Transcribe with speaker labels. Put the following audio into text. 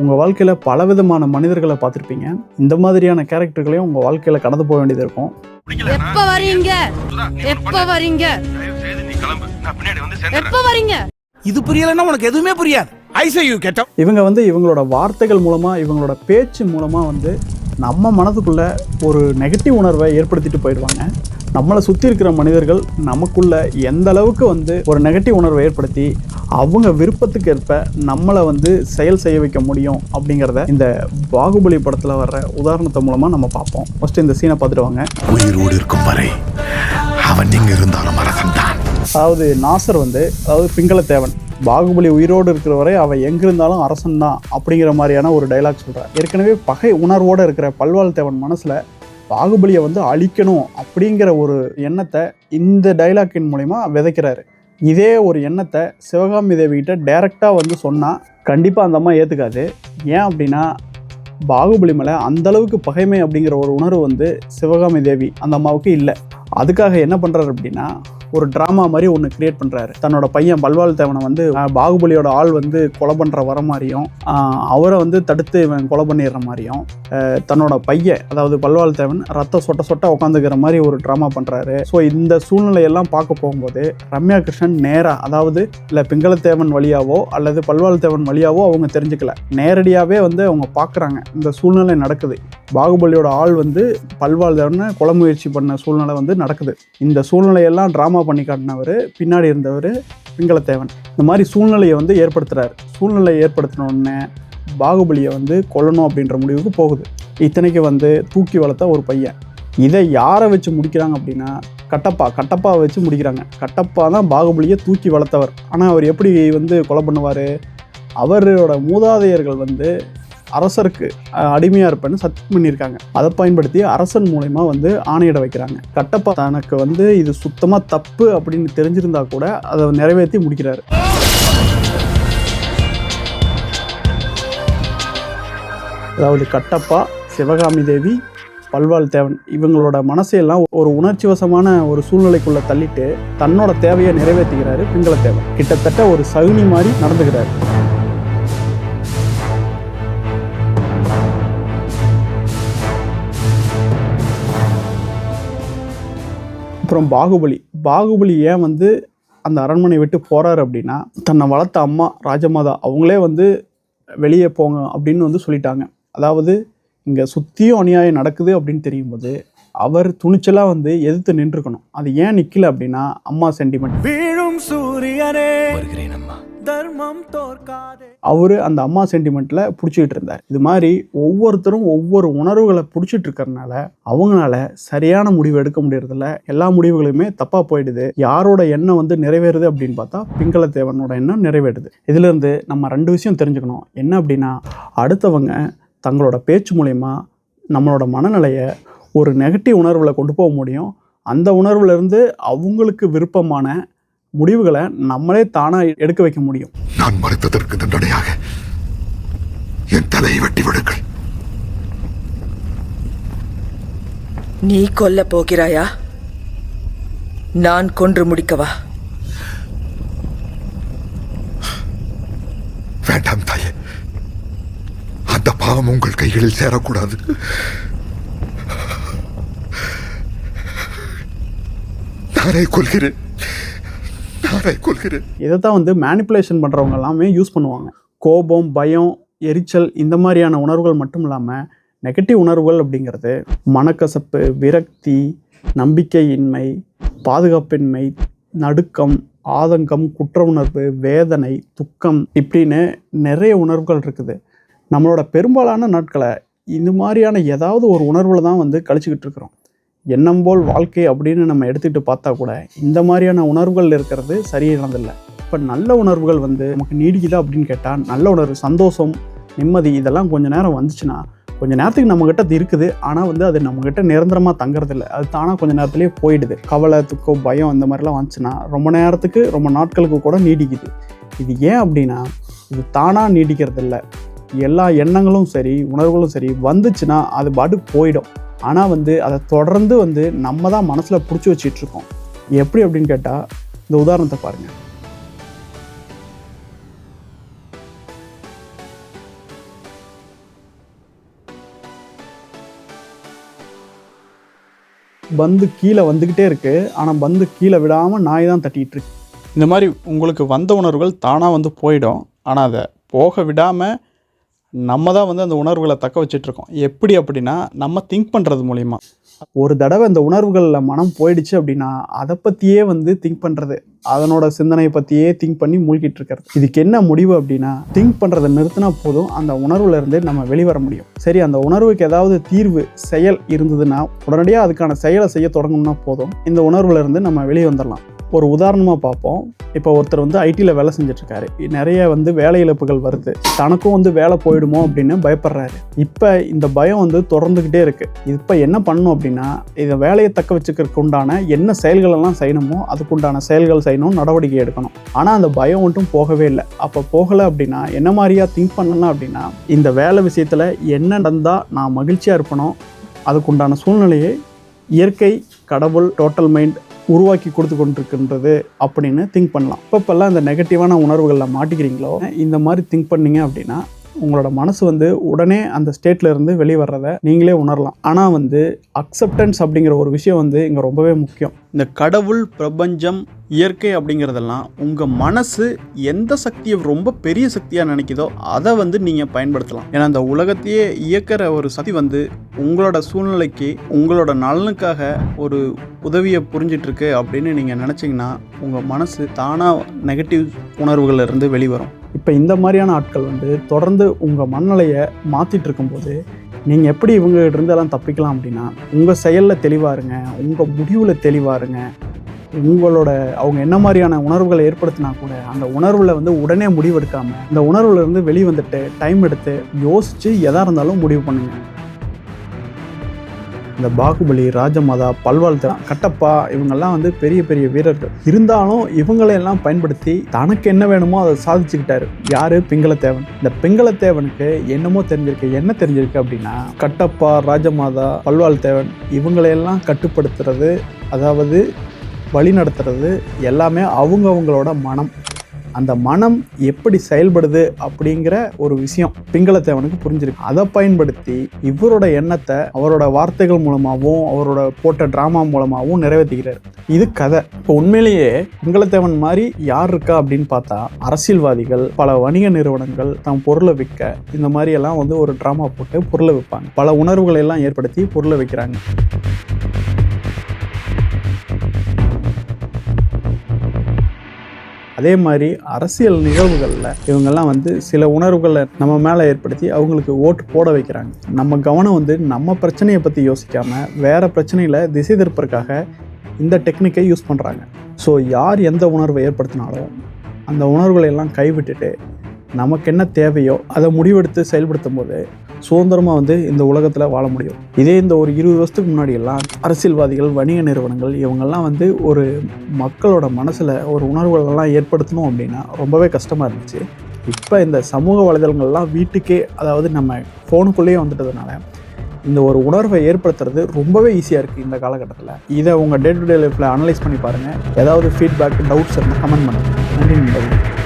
Speaker 1: உங்கள் வாழ்க்கையில் பலவிதமான மனிதர்களை பார்த்துருப்பீங்க. இந்த மாதிரியான கேரக்டர்களையும் உங்கள் வாழ்க்கையில் கடந்து போக வேண்டியது இருக்கும்.
Speaker 2: எப்ப வரீங்க? எப்ப வரீங்க? எப்ப வரீங்க?
Speaker 3: இது புரியலன்னா உனக்கு எதுவுமே புரியாது. ஐசையூ கேட்ட
Speaker 1: இவங்க வந்து இவங்களோட வார்த்தைகள் மூலமாக இவங்களோட பேச்சு மூலமாக வந்து நம்ம மனதுக்குள்ள ஒரு நெகட்டிவ் உணர்வை ஏற்படுத்திட்டு போயிடுவாங்க. நம்மளை சுற்றி இருக்கிற மனிதர்கள் நமக்குள்ள எந்த அளவுக்கு வந்து ஒரு நெகட்டிவ் உணர்வை ஏற்படுத்தி அவங்க விருப்பத்துக்கு ஏற்ப நம்மளை வந்து செயல் செய்ய வைக்க முடியும் அப்படிங்கிறத இந்த பாகுபலி படத்தில் வர்ற உதாரணத்தை மூலமாக நம்ம பார்ப்போம். ஃபஸ்ட்டு இந்த சீனை பார்த்துட்டு வாங்க.
Speaker 4: உயிரோடு இருக்கும் வரை அவன் எங்க இருந்தாலும் அரசன் தான்
Speaker 1: அதாவது நாசர் வந்து அதாவது பிங்களத்தேவன் பாகுபலி உயிரோடு இருக்கிற வரை அவன் எங்கிருந்தாலும் அரசன் தான் அப்படிங்கிற மாதிரியான ஒரு டைலாக் சொல்கிறார் ஏற்கனவே பகை உணர்வோடு இருக்கிற பல்வாள் தேவன் மனசில் பாகுபலியை வந்து அழிக்கணும் அப்படிங்கிற ஒரு எண்ணத்தை இந்த டைலாக்கின் மூலிமா விதைக்கிறாரு. இதே ஒரு எண்ணத்தை சிவகாமி தேவிகிட்ட டைரெக்டாக வந்து சொன்னால் கண்டிப்பாக அந்த அம்மா ஏற்றுக்காது ஏன் அப்படின்னா பாகுபலி மேலே அந்தளவுக்கு பகைமை அப்படிங்கிற ஒரு உணர்வு வந்து சிவகாமி தேவி அந்த அம்மாவுக்கு இல்லை. அதுக்காக என்ன பண்ணுறாரு அப்படின்னா ஒரு ட்ராமா மாதிரி ஒன்று கிரியேட் பண்ணுறாரு தன்னோட பையன் பல்வாள் தேவனை வந்து பாகுபலியோட ஆள் வந்து கொலை பண்ணுற வர மாதிரியும் அவரை வந்து தடுத்து இவன் கொலை பண்ணிடுற மாதிரியும் தன்னோட பையன் அதாவது பல்வாள் தேவன் ரத்தம் சொட்ட சொட்ட உட்காந்துக்கிற மாதிரி ஒரு ட்ராமா பண்ணுறாரு ஸோ இந்த சூழ்நிலையெல்லாம் பார்க்க போகும்போது ரம்யா கிருஷ்ணன் நேராக அதாவது இல்லை பிங்களத்தேவன் வழியாவோ அல்லது பல்வாள் தேவன் வழியாவோ அவங்க தெரிஞ்சுக்கல. நேரடியாகவே வந்து அவங்க பார்க்குறாங்க இந்த சூழ்நிலை நடக்குது. பாகுபலியோட ஆள் வந்து பல்வாள் தேவனை கொலை முயற்சி பண்ண சூழ்நிலை வந்து நடக்குது. இந்த சூழ்நிலையெல்லாம் ட்ராமா பண்ணி காட்டினவர் பின்னாடி இருந்தவர் பிங்களத்தேவன் இந்த மாதிரி சூழ்நிலையை வந்து ஏற்படுத்துகிறார் சூழ்நிலையை ஏற்படுத்தினோடனே பாகுபலியை வந்து கொல்லணும் அப்படின்ற முடிவுக்கு போகுது. இத்தனைக்கு வந்து தூக்கி வளர்த்த ஒரு பையன். இதை யாரை வச்சு முடிக்கிறாங்க அப்படின்னா கட்டப்பா கட்டப்பா வச்சு முடிக்கிறாங்க. கட்டப்பா தான் பாகுபலியை தூக்கி வளர்த்தவர். ஆனால் அவர் எப்படி வந்து கொலை பண்ணுவார்? அவரோட மூதாதையர்கள் வந்து அரசருக்கு அடிமையாக இருப்பேன்னு சத்தியம் பண்ணியிருக்காங்க. அதை பயன்படுத்தி அரசன் மூலயமா வந்து ஆணையிட வைக்கிறாங்க. கட்டப்பா தனக்கு வந்து இது சுத்தமாக தப்பு அப்படின்னு தெரிஞ்சிருந்தா கூட அதை நிறைவேற்றி முடிக்கிறாரு. அதாவது கட்டப்பா சிவகாமி தேவி பல்வாள் தேவன் இவங்களோட மனசையெல்லாம் ஒரு உணர்ச்சி வசமான ஒரு சூழ்நிலைக்குள்ளே தள்ளிட்டு தன்னோட தேவையை நிறைவேற்றுகிறாரு பிங்களத்தேவன். கிட்டத்தட்ட ஒரு சகுனி மாதிரி நடந்துக்கிறாரு அப்புறம் பாகுபலி. பாகுபலி ஏன் வந்து அந்த அரண்மனை விட்டு போறாரு அப்படின்னா தன்னை வளர்த்த அம்மா ராஜமாதா அவங்களே வந்து வெளியே போங்க அப்படின்னு வந்து சொல்லிட்டாங்க. அதாவது இங்கே சுற்றியும் அநியாயம் நடக்குது அப்படின்னு தெரியும்போது அவர் துணிச்சலாக வந்து எதிர்த்து நின்றுக்கணும். அது ஏன் நிற்கல அப்படின்னா அம்மா சென்டிமெண்ட்
Speaker 3: வீழும் சூரியனே. தர்மம் தோற்காதே.
Speaker 1: அவர் அந்த அம்மா சென்டிமெண்ட்டில் பிடிச்சிக்கிட்டு இருந்தார். இது மாதிரி ஒவ்வொருத்தரும் ஒவ்வொரு உணர்வுகளை பிடிச்சிட்டு இருக்கிறனால அவங்களால சரியான முடிவு எடுக்க முடியறதில்ல. எல்லா முடிவுகளுமே தப்பாக போயிடுது. யாரோட எண்ணம் வந்து நிறைவேறுது அப்படின்னு பார்த்தா பிங்களத்தேவனோட எண்ணம் நிறைவேறுது. இதுலேருந்து நம்ம ரெண்டு விஷயம் தெரிஞ்சுக்கணும். என்ன அப்படின்னா அடுத்தவங்க தங்களோட பேச்சு மூலயமா நம்மளோட மனநிலையை ஒரு நெகட்டிவ் உணர்வில் கொண்டு போக முடியும். அந்த உணர்வுலேருந்து அவங்களுக்கு விருப்பமான முடிவுகளை நம்மளே தானாக எடுக்க வைக்க முடியும்.
Speaker 4: நான் மறுத்ததற்கு தண்டனையாக என் தலையை வெட்டி விடுங்கள்.
Speaker 5: நீ கொல்ல போகிறாயா? நான் கொன்று முடிக்கவா?
Speaker 4: வேண்டாம் தாயே. அந்த பாவம் உங்கள் கைகளில் சேரக்கூடாது. நானே கொள்கிறேன் கொள்கிறேன்
Speaker 1: இதை தான் வந்து மேனிப்புலேஷன் பண்ணுறவங்க எல்லாமே யூஸ் பண்ணுவாங்க. கோபம் பயம் எரிச்சல் இந்த மாதிரியான உணர்வுகள் மட்டும் இல்லாமல் நெகட்டிவ் உணர்வுகள் அப்படிங்கிறது மனக்கசப்பு விரக்தி நம்பிக்கையின்மை பாதுகாப்பின்மை நடுக்கம் ஆதங்கம் குற்ற உணர்வு வேதனை துக்கம் இப்படின்னு நிறைய உணர்வுகள் இருக்குது. நம்மளோட பெரும்பாலான நாட்களை இந்த மாதிரியான ஏதாவது ஒரு உணர்வில் தான் வந்து கழிச்சுக்கிட்டு இருக்கிறோம். எண்ணம் போல் வாழ்க்கை அப்படின்னு நம்ம எடுத்துக்கிட்டு பார்த்தா கூட இந்த மாதிரியான உணர்வுகள் இருக்கிறது சரியானதில்லை. இப்போ நல்ல உணர்வுகள் வந்து நமக்கு நீடிக்குதா அப்படின்னு கேட்டால் நல்ல உணர்வு சந்தோஷம் நிம்மதி இதெல்லாம் கொஞ்ச நேரம் வந்துச்சுன்னா கொஞ்ச நேரத்துக்கு நம்மக்கிட்ட அது இருக்குது. ஆனால் வந்து அது நம்மக்கிட்ட நிரந்தரமாக தங்குறதில்ல. அது தானாக கொஞ்ச நேரத்துலேயே போயிடுது. கவலை துக்கம் பயம் இந்த மாதிரிலாம் வந்துச்சுன்னா ரொம்ப நேரத்துக்கு ரொம்ப நாட்களுக்கு கூட நீடிக்குது. இது ஏன் அப்படின்னா இது தானாக நீடிக்கிறதில்ல. எல்லா எண்ணங்களும் சரி உணர்வுகளும் சரி வந்துச்சுன்னா அது பாட்டுக்கு போயிடும். ஆனால் வந்து அதை தொடர்ந்து வந்து நம்ம தான் மனசில் பிடிச்சி வச்சிட்ருக்கோம் எப்படி அப்படின்னு கேட்டால் இந்த உதாரணத்தை பாருங்கள் பந்து கீழே வந்துக்கிட்டே இருக்குது ஆனால் பந்து கீழே விடாமல் நாய் தான் தட்டிகிட்டு இருக்கு. இந்த மாதிரி உங்களுக்கு வந்த உணர்வுகள் தானாக வந்து போயிடும். ஆனால் அதை போக விடாமல் நம்ம தான் வந்து அந்த உணர்வுகளை தக்க வச்சிட்டு இருக்கோம் எப்படி அப்படின்னா நம்ம திங்க் பண்ணுறது மூலிமா ஒரு தடவை இந்த உணர்வுகளில் மனம் போயிடுச்சு அப்படின்னா அதை பற்றியே வந்து திங்க் பண்ணுறது அதனோட சிந்தனையை பற்றியே திங்க் பண்ணி மூழ்கிட்டு இருக்கிறது இதுக்கு என்ன முடிவு அப்படின்னா திங்க் பண்ணுறதை நிறுத்தினா போதும் அந்த உணர்வுல இருந்து நம்ம வெளிவர முடியும். சரி அந்த உணர்வுக்கு ஏதாவது தீர்வு செயல் இருந்ததுன்னா உடனடியாக அதுக்கான செயலை செய்ய தொடங்கணும்னா போதும். இந்த உணர்வுல இருந்து நம்ம வெளியே வந்துடலாம் ஒரு உதாரணமாக பார்ப்போம். இப்போ ஒருத்தர் வந்து ஐடியில் வேலை செஞ்சிட்ருக்காரு. நிறைய வந்து வேலை இழப்புகள் வருது. தனக்கும் வந்து வேலை போயிடுமோ அப்படின்னு பயப்படுறாரு. இப்போ இந்த பயம் வந்து தொடர்ந்துக்கிட்டே இருக்குது இப்போ என்ன பண்ணணும் அப்படின்னா இதை வேலையை தக்க வச்சுக்கிறதுக்கு உண்டான என்ன செயல்களெல்லாம் செய்யணுமோ அதுக்குண்டான செயல்கள் செய்யணும் நடவடிக்கை எடுக்கணும். ஆனால் அந்த பயம் மட்டும் போகவே இல்லை. அப்போ போகலை அப்படின்னா என்ன மாதிரியா திங்க் பண்ணலாம் அப்படின்னா இந்த வேலை விஷயத்தில் என்ன நடந்தால் நான் மகிழ்ச்சியாக இருப்பனோ அதுக்குண்டான சூழ்நிலையை இயற்கை கடவுள் டோட்டல் மைண்ட் உருவாக்கி கொடுத்து கொண்டிருக்கின்றது அப்படின்னு திங்க் பண்ணலாம். இப்பப்பெல்லாம் இந்த நெகட்டிவான உணர்வுகளில் மாட்டிக்கிறீங்களோ இந்த மாதிரி திங்க் பண்ணீங்க அப்படின்னா உங்களோட மனசு வந்து உடனே அந்த ஸ்டேட்ல இருந்து வெளியே நீங்களே உணரலாம். ஆனால் வந்து அக்செப்டன்ஸ் அப்படிங்கிற ஒரு விஷயம் வந்து இங்கே ரொம்பவே முக்கியம். இந்த கடவுள் பிரபஞ்சம் இயற்கை அப்படிங்கிறதெல்லாம் உங்கள் மனசு எந்த சக்தியை ரொம்ப பெரிய சக்தியாக நினைக்குதோ அதை வந்து நீங்கள் பயன்படுத்தலாம். ஏன்னா அந்த உலகத்தையே இயக்கிற ஒரு சக்தி வந்து உங்களோட சூழ்நிலைக்கு உங்களோட நலனுக்காக ஒரு உதவியை புரிஞ்சிட்ருக்கு அப்படின்னு நீங்கள் நினச்சிங்கன்னா உங்கள் மனசு தானாக நெகட்டிவ் உணர்வுகளிலிருந்து வெளிவரும். இப்போ இந்த மாதிரியான ஆட்கள் வந்து தொடர்ந்து உங்கள் மனநிலையை மாற்றிட்டு இருக்கும்போது நீங்கள் எப்படி இவங்ககிட்ட இருந்தெல்லாம் தப்பிக்கலாம் அப்படின்னா உங்கள் செயலில் தெளிவாக இருங்க உங்கள் முடிவில் தெளிவாக இருங்க. உங்களோட அவங்க என்ன மாதிரியான உணர்வுகளை ஏற்படுத்தினா கூட அந்த உணர்வில் வந்து உடனே முடிவெடுக்காமல் இந்த உணர்வுலேருந்து வெளியே வந்துட்டு டைம் எடுத்து யோசித்து எதாக இருந்தாலும் முடிவு பண்ணுங்கள் இந்த பாகுபலி ராஜமாதா பல்வாழ்த்து கட்டப்பா இவங்கெல்லாம் வந்து பெரிய பெரிய வீரர்கள். இருந்தாலும் இவங்களையெல்லாம் பயன்படுத்தி தனக்கு என்ன வேணுமோ அதை சாதிச்சுக்கிட்டாரு. யாரு? பிங்களத்தேவன் இந்த பிங்களத்தேவனுக்கு என்னமோ தெரிஞ்சிருக்கு. என்ன தெரிஞ்சிருக்கு அப்படின்னா கட்டப்பா ராஜமாதா பல்வாழ்த்தேவன் இவங்களையெல்லாம் கட்டுப்படுத்துறது அதாவது வழி நடத்துறது எல்லாமே அவங்க அவங்களோட மனம். அந்த மனம் எப்படி செயல்படுது அப்படிங்கிற ஒரு விஷயம் பிங்களத்தேவனுக்கு புரிஞ்சிருக்கு. அதை பயன்படுத்தி இவரோட எண்ணத்தை அவரோட வார்த்தைகள் மூலமாகவும் அவரோட போட்ட டிராமா மூலமாகவும் நிறைவேற்றிக்கிறார் இது கதை. இப்போ உண்மையிலேயே பிங்களத்தேவன் மாதிரி யார் இருக்கா அப்படின்னு பார்த்தா அரசியல்வாதிகள் பல வணிக நிறுவனங்கள் தம் பொருளை விற்க இந்த மாதிரி எல்லாம் வந்து ஒரு டிராமா போட்டு பொருளை விற்பாங்க. பல உணர்வுகளை எல்லாம் ஏற்படுத்தி பொருளை விற்கிறாங்க. அதே மாதிரி அரசியல் நிகழ்வுகளில் இவங்கெல்லாம் வந்து சில உணர்வுகளை நம்ம மேலே ஏற்படுத்தி அவங்களுக்கு ஓட்டு போட வைக்கிறாங்க. நம்ம கவனம் வந்து நம்ம பிரச்சனையை பற்றி யோசிக்காமல் வேறு பிரச்சனையில் திசை திருப்பதற்காக இந்த டெக்னிக்கை யூஸ் பண்ணுறாங்க ஸோ யார் எந்த உணர்வை ஏற்படுத்தினாலும் அந்த உணர்வுகளை எல்லாம் கைவிட்டுட்டு நமக்கு என்ன தேவையோ அதை முடிவெடுத்து செயல்படுத்தும் போது சுதந்திரமாக வந்து இந்த உலகத்தில் வாழ முடியும். இதே இந்த ஒரு இருபது வருஷத்துக்கு முன்னாடியெல்லாம் அரசியல்வாதிகள் வணிக நிறுவனங்கள் இவங்கெல்லாம் வந்து ஒரு மக்களோட மனசில் ஒரு உணர்வுகளெல்லாம் ஏற்படுத்தணும் அப்படின்னா ரொம்பவே கஷ்டமாக இருந்துச்சு. இப்போ இந்த சமூக வலைதளங்கள்லாம் வீட்டுக்கே அதாவது நம்ம ஃபோனுக்குள்ளேயே வந்துட்டதுனால இந்த ஒரு உணர்வை ஏற்படுத்துறது ரொம்பவே ஈஸியாக இருக்குது இந்த காலகட்டத்தில். இதை உங்கள் டே டு டே லைஃப்பில் அனலைஸ் பண்ணி பாருங்கள் ஏதாவது ஃபீட்பேக் டவுட்ஸ் இருந்தால் கமெண்ட் பண்ணுங்கள் நன்றி நண்பர்கள்.